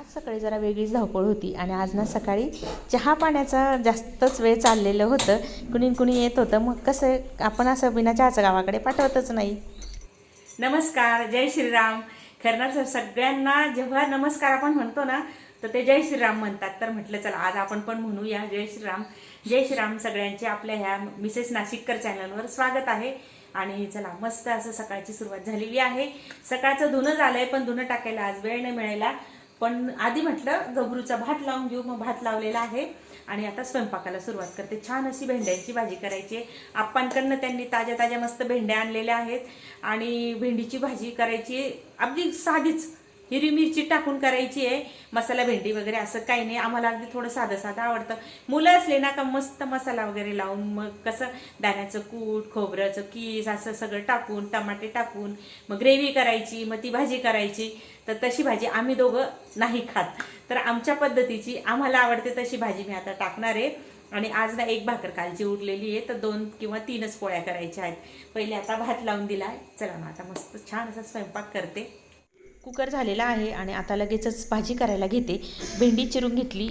आज सकाळी जरा वेगळीच धावपळ होती आणि आज ना सकाळी चहा पाण्याचा जास्तच वेळ चाललेलं होतं. कुणी कुणी येत होतं. मग कसं आपण असं बिना चहाचं गावाकडे पाठवतच नाही. नमस्कार. जय श्रीराम. खरं सगळ्यांना जेव्हा नमस्कार आपण म्हणतो ना तर ते जय श्रीराम म्हणतात. तर म्हटलं चला आज आपण पण म्हणूया. जय श्रीराम. जय श्रीराम सगळ्यांचे आपल्या ह्या मिसेस नाशिककर चॅनलवर स्वागत आहे. आणि चला मस्त असं सकाळची सुरुवात झालेली आहे. सकाळचं धुणं झालंय पण धुणं टाकायला आज वेळ नाही मिळायला. पण आधी म्हटलं गबरूचा भात लावून घेऊ. मग भात लावलेला आहे. आणि आता स्वयंपाकाला सुरुवात करते. छान अशी भेंड्यांची भाजी करायची. आहे. आप्पांकडनं त्यांनी ताज्या ताज्या मस्त भेंड्या आणलेल्या आहेत. आणि भेंडीची भाजी करायची. आहे. अगदी साधीच. हिरवी मिरची टाकून करायची आहे. मसाला भेंडी वगैरे असं काही नाही. आम्हाला अगदी थोडं साधं साधं आवडतं. मुलं असले ना का मस्त मसाला वगैरे लावून मग कसं दाण्याचं कूट खोबऱ्याचं कीस असं सगळं टाकून टमाटे टाकून मग ग्रेव्ही करायची मग ती भाजी करायची. तर तशी भाजी आम्ही दोघं नाही खात. तर आमच्या पद्धतीची आम्हाला आवडते तशी भाजी मी आता टाकणार आहे. आणि आज ना एक भाकर कालची उरलेली आहे. तर दोन किंवा तीनच पोळ्या करायच्या आहेत. पहिले आता भात लावून दिला चला ना आता मस्त छान असा स्वयंपाक करते. कुकर झालेला आहे आणि आता लगेचच भाजी करायला घेते. भेंडी चिरून घेतली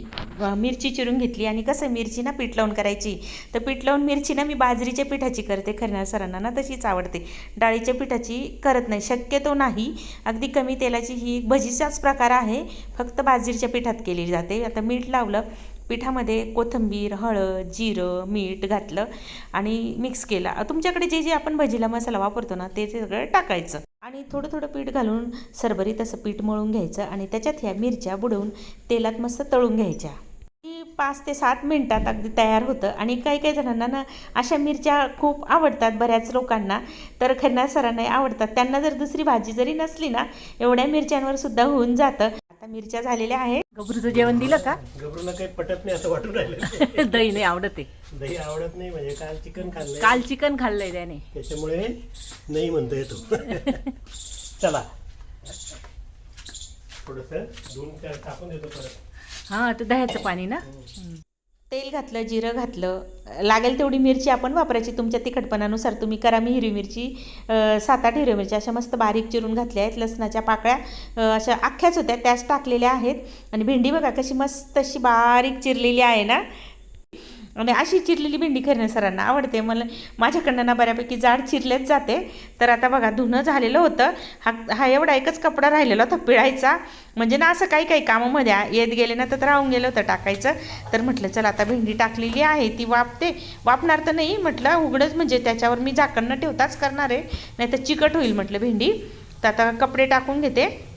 मिरची चिरून घेतली आणि कसं मिरची ना पीठ लावून करायची. तर पीठ लावून मिरची ना मी बाजरीच्या पिठाची करते खरणार सरांना ना तशीच आवडते. डाळीच्या पिठाची करत नाही शक्यतो नाही. अगदी कमी तेलाची ही एक भजीचाच प्रकार आहे. फक्त बाजरीच्या पिठात केली जाते. आता मीठ लावलं पिठामध्ये कोथिंबीर हळद जिरं मीठ घातलं आणि मिक्स केला. तुमच्याकडे जे जे आपण भजीला मसाला वापरतो ना ते सगळं टाकायचं. आणि थोडं थोडं पीठ घालून सरभरीत असं पीठ मळून घ्यायचं आणि त्याच्यात ह्या मिरच्या बुडवून तेलात मस्त तळून घ्यायच्या. ती पाच ते सात मिनटात अगदी तयार होतं. आणि काही काही जणांना ना अशा मिरच्या खूप आवडतात बऱ्याच लोकांना. तर खन्ना सरांनाही आवडतात. त्यांना जर दुसरी भाजी जरी नसली ना एवढ्या मिरच्यांवर सुद्धा होऊन जातं. आता मिरच्या झालेल्या आहेत. गबरूचं जेवण दिलं का? गबरूला काही पटत नाही असं वाटून राहिलं. दही नाही आवडत आहे. दही आवडत नाही म्हणजे काल चिकन खाल्लंय. काल चिकन खाल्लंय त्याने. त्याच्यामुळे नाही म्हणतो येतो. चला. थोडस दोन चार टाकून देतो परत. हा ते दह्याचं पाणी ना? तेल घातलं जिरं घातलं लागेल तेवढी मिरची आपण वापरायची. तुमच्या तिखटपणानुसार तुम्ही करा. मी हिरवी मिरची सात आठ हिरवी मिरची अशा मस्त बारीक चिरून घातल्या आहेत. लसणाच्या पाकळ्या अशा अख्ख्याच होत्या. त्याच टाकलेल्या आहेत. आणि भेंडी बघा कशी मस्त अशी बारीक चिरलेली आहे ना? आणि अशी चिरलेली भेंडी खरं सरांना आवडते. मला माझ्याकडनं ना बऱ्यापैकी जाड चिरलेच जाते. तर आता बघा धुणं झालेलं होतं. हा हा एवढा एकच कपडा राहिलेला होता पिळायचा. म्हणजे ना असं काही काही कामामध्ये आ- येत गेले ना तर राहून गेलं होतं टाकायचं. तर म्हटलं चला आता भेंडी टाकलेली आहे ती वापते. वापणार तर नाही म्हटलं उघडच म्हणजे त्याच्यावर मी झाकण न ठेवताच करणार आहे. नाही तर चिकट होईल म्हटलं भेंडी. तर आता कपडे टाकून घेते.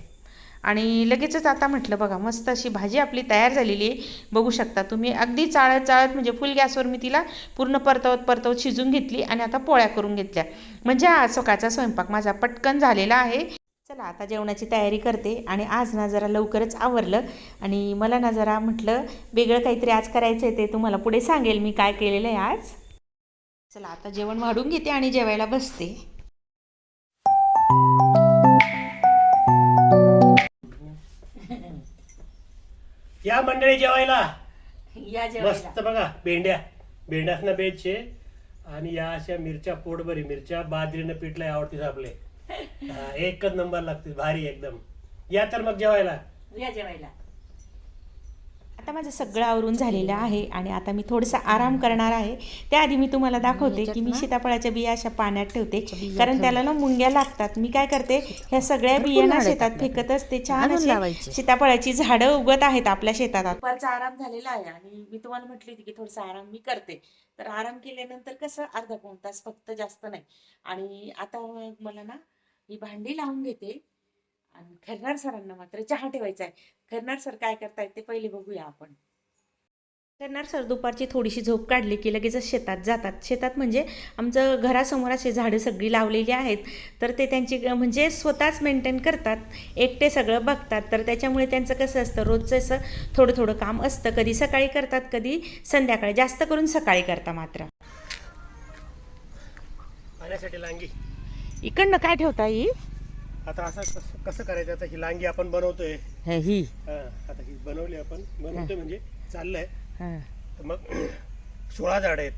आणि लगेचच आता म्हटलं बघा मस्त अशी भाजी आपली तयार झालेली आहे. बघू शकता तुम्ही अगदी चाळत चाळत म्हणजे फुल गॅसवर मी तिला पूर्ण परतवत परतवत शिजून घेतली आणि आता पोळ्या करून घेतल्या. म्हणजे आज सकाळचा स्वयंपाक माझा पटकन झालेला आहे. चला आता जेवणाची तयारी करते आणि आज ना जरा लवकरच आवरलं आणि मला ना जरा म्हटलं वेगळं काहीतरी आज करायचं आहे ते तुम्हाला पुढे सांगेल मी काय केलेलं आहे आज. चला आता जेवण वाढून घेते आणि जेवायला बसते. या मंडळी जेवायला. या मस्त बघा भेंड्या. भेंड्यास ना बेचचे आणि या अशा मिरच्या पोटभरी मिरच्या बाजरीनं पिठल्या आवडतीच आपले हा, एकच नंबर लागते भारी एकदम. या तर मग जेवायला. या जेवायला. आता माझं सगळं आवरून झालेलं आहे आणि आता मी थोडंसं आराम करणार आहे. त्याआधी मी तुम्हाला दाखवते की मी सीताफळाच्या बिया अशा पाण्यात ठेवते. कारण त्याला ना मुंग्या लागतात. मी काय करते ह्या सगळ्या बिया ना शेतात फेकत असते. छान. सीताफळाची झाडं उगत आहेत आपल्या शेतात. दुपारचा आराम झालेला आहे आणि मी तुम्हाला म्हटली होती की थोडासा आराम मी करते. तर आराम केल्यानंतर कसं अर्धा पाऊण तास फक्त जास्त नाही. आणि आता मला ना ही भांडी लावून घेते. आणि खरणार सरांना मात्र चहा ठेवायचा आहे खरणार सर काय करतायत ते पहिले बघूया आपण. खरणार सर दुपारची थोडीशी झोप काढली की लगेचच शेतात जातात. शेतात म्हणजे आमचं घरासमोर असे झाडं सगळी लावलेली आहेत. तर ते त्यांची म्हणजे स्वतःच मेंटेन करतात. एकटे सगळं बघतात. तर त्याच्यामुळे त्यांचं कसं असतं रोजचं असं थोडं थोडं काम असतं. कधी सकाळी करतात कधी संध्याकाळी. जास्त करून सकाळी करता मात्र. पाण्यासाठी लांगी. इकडनं काय ठेवता ही आता असं कसं कसं करायचं? आता ही लांगी आपण बनवतोय. ही हा, आता ही बनवली आपण. बनवतोय म्हणजे चाललंय. तर मग सोळा झाड आहेत.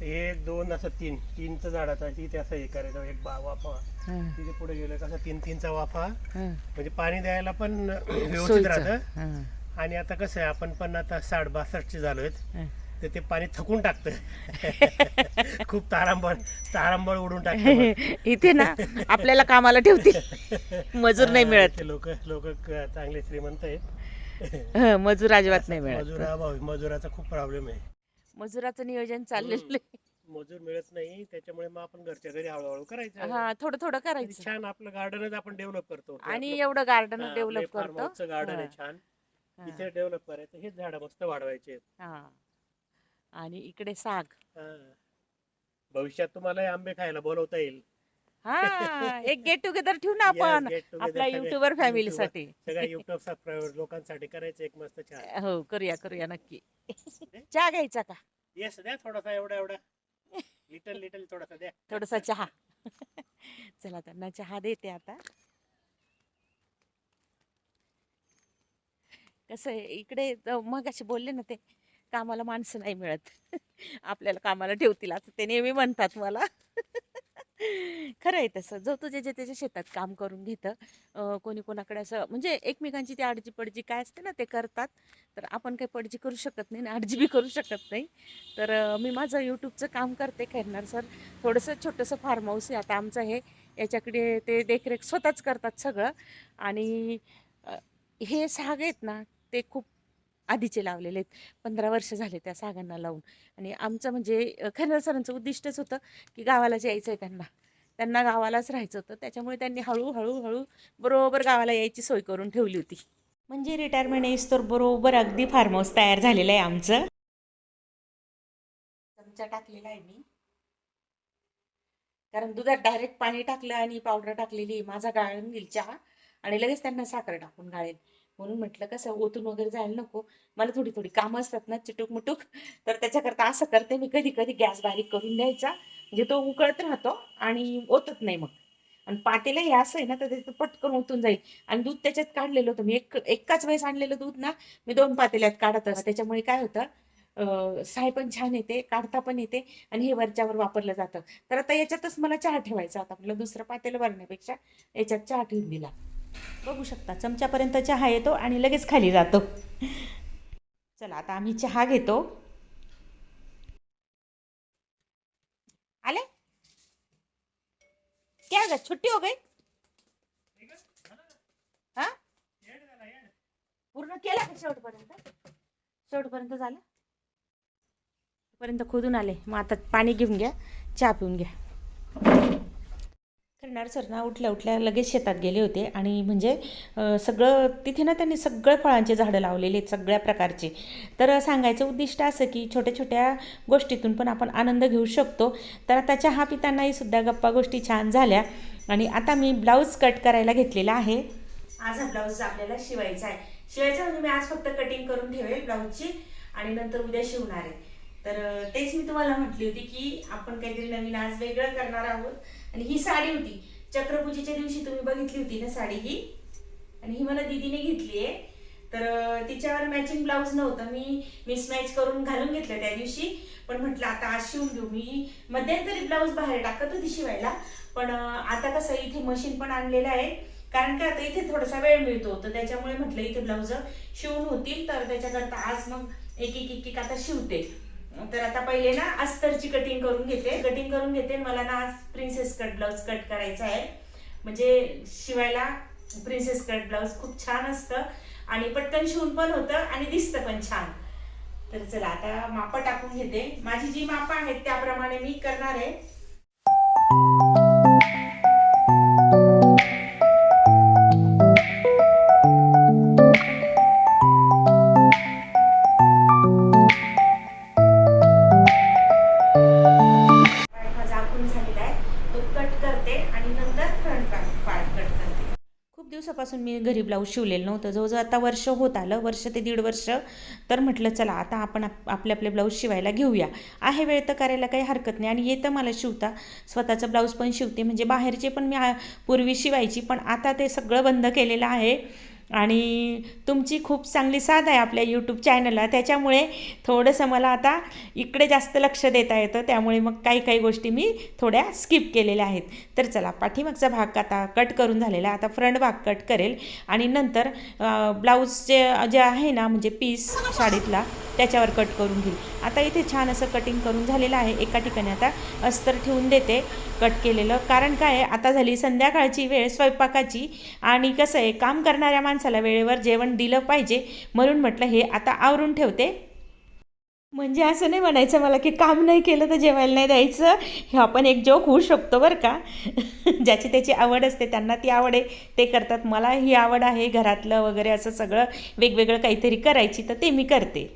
तर हे दोन असं तीन. तीनचं झाडाचा तिथे असं हे करायचं. एक बा वाफा. हं, तिथे पुढे गेलं कसं तीन तीनचा वाफा. हं. म्हणजे पाणी द्यायला पण व्यवस्थित सोयीचं. राहतं. हं, आणि आता कसं आहे आपण पण आता साठ बासष्टचे झालोय हं. तर ते पाणी थकून टाकतं. खूप तारांबळ तारांबळ उडून टाकतं इथे ना आपल्याला कामाला ठेवतील मजूर नाही मिळत. लोक लोक चांगले श्रीमंत आहेत. मजूर अजिबात नाही मिळत. मजुरा मजुराचा खूप प्रॉब्लेम आहे. मजुराचं नियोजन चाललेलं. मजूर मिळत नाही त्याच्यामुळे मग आपण घरच्या घरी हळूहळू करायचं. हा थोडं थोडं करायचं. छान आपलं गार्डनच आपण डेव्हलप करतो. आणि एवढं गार्डन डेव्हलप करतो. गार्डन आहे छान. इथे डेव्हलप करायचं हेच झाड मस्त वाढवायचे. आणि इकडे साग. हा. भविष्यात तुम्हाला हे आंबे खायला बोलवता येईल. हा एक गेट टुगेदर ठेवू ना Yes, आपण. get together आपल्या युट्यूबर फॅमिली YouTuber- साठी सगळ्या युट्यूब सबस्क्रायबर लोकांसाठी करायचं एक मस्त छान हो करूया करूया नक्की. चहा घ्यायचा का? येस द्या थोडासा एवढा एवढा. लिटल लिटल थोडासा द्या. थोडासा चहा. चला त्यांना चहा देते आता. कसं आहे इकडे मग असे बोलले ना ते कामाला माणसं नाही मिळत. आपल्याला कामाला ठेवतील असं ते नेहमी म्हणतात मला. खरं आहे तसं. जो तो जे जे त्याच्या शेतात काम करून घेतं कोणी कोणाकडे असं म्हणजे एकमेकांची ती आडजी पडजी काय असते ना ते करतात. तर आपण काही पडजी करू शकत नाही ना आडजी बी करू शकत नाही. तर मी माझं यूट्यूबचं काम करते खेळणार सर. थोडंसं छोटंसं फार्म हाऊस आहे. आता आमचं हे याच्याकडे ते देखरेख स्वतःच करतात सगळं. आणि हे साग आहेत ना ते खूप आधीचे लावलेले आहेत. पंधरा वर्ष झाले त्या सागांना लावून. आणि आमचं म्हणजे खैरनार सरांचं उद्दिष्टच होतं की गावालाच यायचं आहे त्यांना. त्यांना गावालाच राहायचं होतं. त्याच्यामुळे त्यांनी हळूहळू हळू बरोबर गावाला यायची सोय करून ठेवली होती. म्हणजे रिटायरमेंट येईस तर बरोबर अगदी फार्म हाऊस तयार झालेलं आहे आमचं. चमचा टाकलेला आहे मी. कारण दुधात डायरेक्ट पाणी टाकलं आणि पावडर टाकलेली माझा गाळून घेईल चहा आणि लगेच त्यांना साखर टाकून गाळेल म्हणून म्हटलं कसं ओतून वगैरे जायला नको. मला थोडी थोडी कामं असतात ना चिटूक मुटूक. तर त्याच्याकरता असं करते मी. कधी कधी गॅस बारीक करून द्यायचा म्हणजे तो उकळत राहतो आणि ओतत नाही मग. आणि पातेला हे असं आहे ना तर त्याचं पटकन ओतून जाईल. आणि दूध त्याच्यात काढलेलं होतं. मी एक एकाच वेळेस आणलेलं दूध ना मी दोन पातेल्यात काढत असते. त्याच्यामुळे काय होतं साय पण छान येते काढता पण येते आणि हे वरच्यावर वापरलं जातं. तर आता याच्यातच मला चहा ठेवायचा आता म्हटलं दुसरं पातेलं भरण्यापेक्षा याच्यात चहा ठेवून दिला. बघू शकता. चमच्यापर्यंत चहा येतो आणि लगेच खाली जातो. चला आता आम्ही चहा घेतो. आले? क्या ग छुट्टी हो गई? हा? पूर्ण केला का शेवटपर्यंत? शेवटपर्यंत झालं? पर्यंत खोदून आले. मग आता पाणी घेऊन घ्या चहा पिऊन घ्या. करणार सर ना उठल्या उठल्या लगेच शेतात गेले होते. आणि म्हणजे सगळं तिथे ना त्यांनी सगळं फळांचे झाडं लावलेले आहेत सगळ्या प्रकारचे. तर सांगायचं उद्दिष्ट असं की छोट्या छोट्या गोष्टीतून पण आपण आनंद घेऊ शकतो. तर आता चहा पितानाही सुद्धा गप्पा गोष्टी छान झाल्या. आणि आता मी ब्लाऊज कट करायला घेतलेला आहे. आज हा ब्लाऊज आपल्याला शिवायचा आहे. शिवायचा म्हणजे मी आज फक्त कटिंग करून ठेवेल ब्लाऊजची. आणि नंतर उद्या शिवणार आहे. तर तेच मी तुम्हाला म्हटली होती की आपण काहीतरी नवीन आज वेगळं करणार आहोत. आणि ही साडी होती. चक्रपूजेच्या दिवशी तुम्ही बघितली होती ना साडी ही? आणि ही मला दीदीने घेतली आहे. तर तिच्यावर मॅचिंग ब्लाऊज नव्हतं. मी मिसमॅच करून घालून घेतलं त्या दिवशी. पण म्हटलं आता आज शिवून घेऊ मी मध्यंतरी ब्लाऊज बाहेर टाकत होती शिवायला. पण आता कसं इथे मशीन पण आणलेलं आहे. कारण की आता इथे थोडासा वेळ मिळतो. तर त्याच्यामुळे म्हटलं इथे ब्लाऊज शिवून होतील. तर त्याच्याकरता आज मग एक एक एक आता शिवते. तर आता पहिले ना अस्तरची कटिंग करून घेते. कटिंग करून घेते मला ना आज प्रिन्सेस कट ब्लाऊज कट करायचा आहे. म्हणजे शिवायला प्रिन्सेस कट ब्लाऊज खूप छान असतं. आणि पटकन शिवून पण होतं आणि दिसतं पण छान. तर चला आता माप टाकून घेते. माझी जी माप आहेत त्याप्रमाणे मी करणार आहे. तेव्हापासून मी घरी ब्लाऊज शिवलेलं नव्हतं. जवळजवळ आता वर्ष होत आलं वर्ष ते दीड वर्ष. तर म्हटलं चला आता आपण आप- आपले आपले ब्लाऊज शिवायला घेऊया. आहे वेळ तर करायला काही हरकत नाही आणि येतं मला शिवता. स्वतःचं ब्लाऊज पण शिवते. म्हणजे बाहेरचे पण मी पूर्वी शिवायची पण आता ते सगळं बंद केलेलं आहे. आणि तुमची खूप चांगली साथ आहे आपल्या यूट्यूब चॅनलला त्याच्यामुळे थोडंसं मला आता इकडे जास्त लक्ष देता येतं. त्यामुळे मग काही काही गोष्टी मी थोड्या स्किप केलेल्या आहेत. तर चला पाठीमागचा भाग आता कट करून झालेला. आता फ्रंट भाग कट करेल. आणि नंतर ब्लाऊजचे जे आहे ना म्हणजे पीस साडीतला त्याच्यावर कट करून घेईल. आता इथे छान असं कटिंग करून झालेलं आहे. एका ठिकाणी आता अस्तर ठेवून देते कट केलेलं. कारण काय आता झाली संध्याकाळची वेळ स्वयंपाकाची. आणि कसं आहे? काम करणाऱ्या माणसाला माणसाला वेळेवर जेवण दिलं पाहिजे म्हणून म्हटलं हे आता आवरून ठेवते. म्हणजे असं नाही म्हणायचं मला की काम नाही केलं तर जेवायला नाही द्यायचं. हे आपण एक जोक होऊ शकतो बरं का? ज्याची त्याची आवड असते त्यांना ती आवड आहे ते करतात. मला ही आवड आहे घरातलं वगैरे असं सगळं वेगवेगळं काहीतरी करायची तर ते मी करते.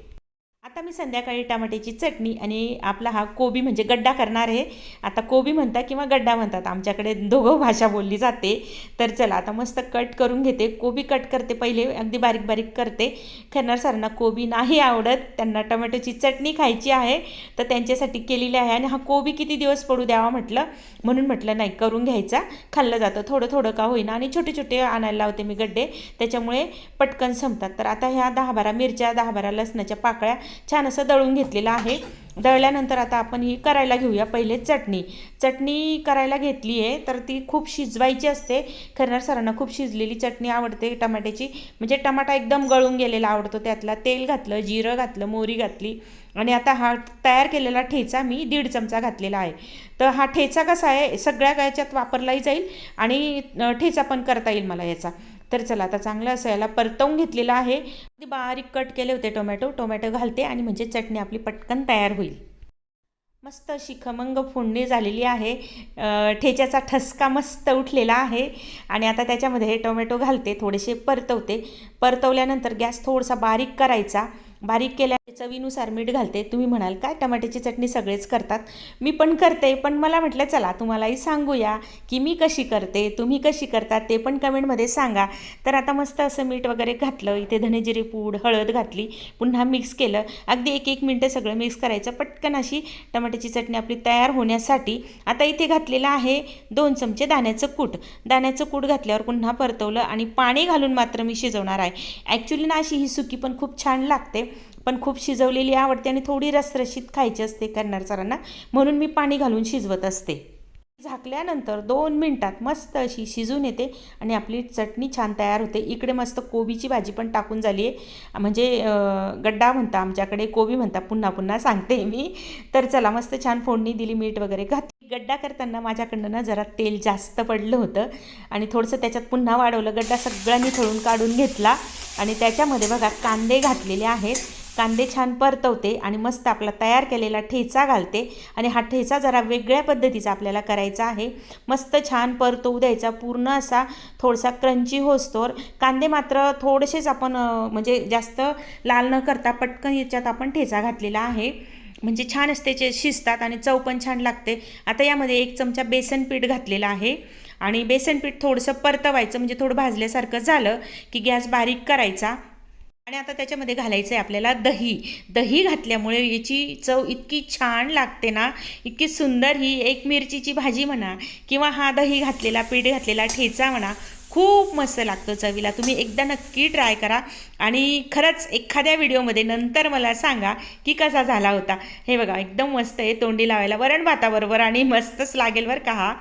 आता मी संध्याकाळी टमाट्याची चटणी आणि आपला हा कोबी म्हणजे गड्डा करणार आहे. आता कोबी म्हणतात किंवा गड्डा म्हणतात आमच्याकडे दोघं भाषा बोलली जाते. तर चला आता मस्त कट करून घेते. कोबी कट करते पहिले अगदी बारीक बारीक करते. खरणार सरांना कोबी नाही आवडत त्यांना टोमॅटोची चटणी खायची आहे तर त्यांच्यासाठी केलेली आहे. आणि हा कोबी किती दिवस पडू द्यावा म्हटलं? म्हणून म्हटलं नाही करून घ्यायचा. खाल्लं जातं. थोडं थोडं का होईना. आणि छोटे छोटे आणायला लावते मी गड्डे. त्याच्यामुळे पटकन संपतात. तर आता ह्या दहा बारा मिरच्या दहा बारा लसणाच्या पाकळ्या छान असं दळून घेतलेलं आहे. दळल्यानंतर आता आपण ही करायला घेऊया पहिले चटणी. चटणी करायला घेतली आहे तर ती खूप शिजवायची असते. खरणार सरांना खूप शिजलेली चटणी आवडते टमाट्याची. म्हणजे टमाटा एकदम गळून गेलेला आवडतो. त्यातला तेल घातलं जिरं घातलं मोहरी घातली. आणि आता हा तयार केलेला ठेचा मी दीड चमचा घातलेला आहे. तर हा ठेचा कसा आहे सगळ्या याच्यात वापरलाही जाईल आणि ठेचा पण करता येईल मला याचा. तर चला आता चांगलं असं याला परतवून घेतलेलं आहे. अगदी बारीक कट केले होते टोमॅटो टोमॅटो घालते आणि म्हणजे चटणी आपली पटकन तयार होईल. मस्त अशी खमंग फोडणी झालेली आहे. ठेच्याचा ठसका मस्त उठलेला आहे. आणि आता त्याच्यामध्ये टोमॅटो घालते थोडेसे परतवते. परतवल्यानंतर गॅस थोडासा बारीक करायचा. बारीक केल्या चवीनुसार मीठ घालते. तुम्ही म्हणाल काय टमाट्याची चटणी सगळेच करतात? मी पण करते पण मला म्हटलं चला तुम्हालाही सांगूया की मी कशी करते तुम्ही कशी करतात ते पण कमेंटमध्ये सांगा. तर आता मस्त असं मीठ वगैरे घातलं इथे धनेजिरे पूड हळद घातली पुन्हा मिक्स केलं. अगदी एक एक मिनटं सगळं मिक्स करायचं पटकन अशी टमाट्याची चटणी आपली तयार होण्यासाठी आता इथे घातलेलं आहे दोन चमचे दाण्याचं कूट. दाण्याचं कूट घातल्यावर पुन्हा परतवलं आणि पाणी घालून मात्र मी शिजवणार आहे. ॲक्च्युली ना अशी ही सुकी पण खूप छान लागते. पण खूप शिजवलेली आवडते आणि थोडी रसरशीत खायची असते करणार सरांना म्हणून मी पाणी घालून शिजवत असते. झाकल्यानंतर दोन मिनटात मस्त अशी शिजून येते आणि आपली चटणी छान तयार होते. इकडे मस्त कोबीची भाजी पण टाकून झाली आहे. म्हणजे गड्डा म्हणता आमच्याकडे कोबी म्हणता पुन्हा पुन्हा सांगते मी. तर चला मस्त छान फोडणी दिली मीठ वगैरे घातली. गड्डा करताना माझ्याकडनं ना जरा तेल जास्त पडलं होतं आणि थोडंसं त्याच्यात पुन्हा वाढवलं. गड्डा सगळ्यांनी थळून काढून घेतला आणि त्याच्यामध्ये बघा कांदे घातलेले आहेत. कांदे छान परतवते आणि मस्त आपला तयार केलेला ठेचा घालते. आणि हा ठेचा जरा वेगळ्या पद्धतीचा आपल्याला करायचा आहे. मस्त छान परतवू द्यायचा. पूर्ण असा थोडासा क्रंची होस्तोर कांदे मात्र थोडेसेच आपण म्हणजे जास्त लाल न करता पटकन याच्यात आपण ठेचा घातलेला आहे. म्हणजे छान असते जे शिजतात आणि चव पण छान लागते. आता यामध्ये एक चमचा बेसन पीठ घातलेला आहे. आणि बेसन पीठ थोडंसं परतवायचं म्हणजे थोडं भाजल्यासारखं झालं की गॅस बारीक करायचा. आणि आता त्याच्यामध्ये घालायचं आहे आपल्याला दही. दही घातल्यामुळे याची चव इतकी छान लागते ना इतकी सुंदर ही एक मिरचीची भाजी म्हणा किंवा हा दही घातलेला पीठ घातलेला ठेचा म्हणा खूप मस्त लागतो चवीला. तुम्ही एकदा नक्की ट्राय करा आणि खरंच एखाद्या व्हिडिओमध्ये नंतर मला सांगा की कसा झाला होता. हे बघा एकदम मस्त आहे तोंडी लावायला वरण भाताबरोबर आणि मस्तच लागेल बरं का हा.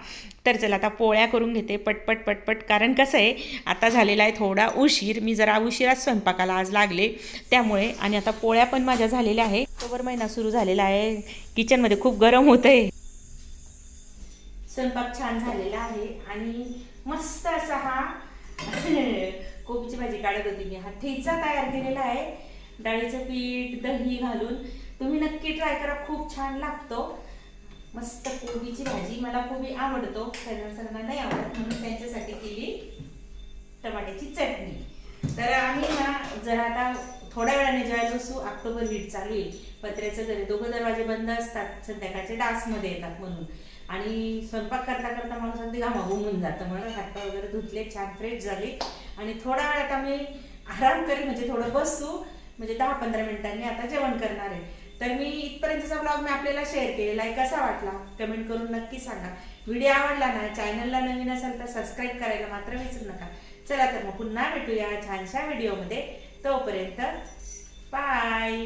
तर चला आता पोळ्या करून घेते पटपट पटपट. कारण कसं आहे आता झालेला आहे थोडा उशीर. मी जरा उशिराच स्वयंपाकाला आज लागले. त्यामुळे आणि आता पोळ्या पण माझ्या झालेल्या आहे. ऑक्टोबर महिना सुरू झालेला आहे. किचनमध्ये खूप गरम होतं आहे स्वयंपाक छान झालेला आहे. आणि मस्त असा हा कोबीची भाजी काढत होती मी. हा ठेचा तयार केलेला आहे. डाळीचं पीठ दही घालून. तुम्ही नक्की ट्राय करा. खूप छान लागतो. मस्त कोबीची भाजी. मला कोबी आवडतो खरं सरांना नाही आवडत म्हणून त्यांच्यासाठी केली टमाट्याची चटणी. तर आम्ही ना जर आता थोड्या वेळाने जेव्हा बसू ऑक्टोबर हीट चालू येईल. पत्र्याचं जरी दोघं दरवाजे बंद असतात. संध्याकाळचे डासमध्ये येतात म्हणून. आणि स्वयंपाक करता करता माणूस अगदी घामाघूम होऊन जातं. म्हणून हातपाय वगैरे धुतले छान फ्रेश झाले. आणि थोड्या वेळात आम्ही आराम करेन म्हणजे थोडं बसू म्हणजे दहा पंधरा मिनिटांनी आता जेवण करणार आहे. तर मी इथपर्यंतचा ब्लॉग मी आपल्याला शेअर केलेला आहे. कसा वाटला? कमेंट करून नक्की सांगा. व्हिडिओ आवडला ना चॅनलला नवीन असाल तर सबस्क्राईब करायला मात्र विसरू नका. चला तर मग पुन्हा भेटूया छानशा व्हिडिओमध्ये तोपर्यंत बाय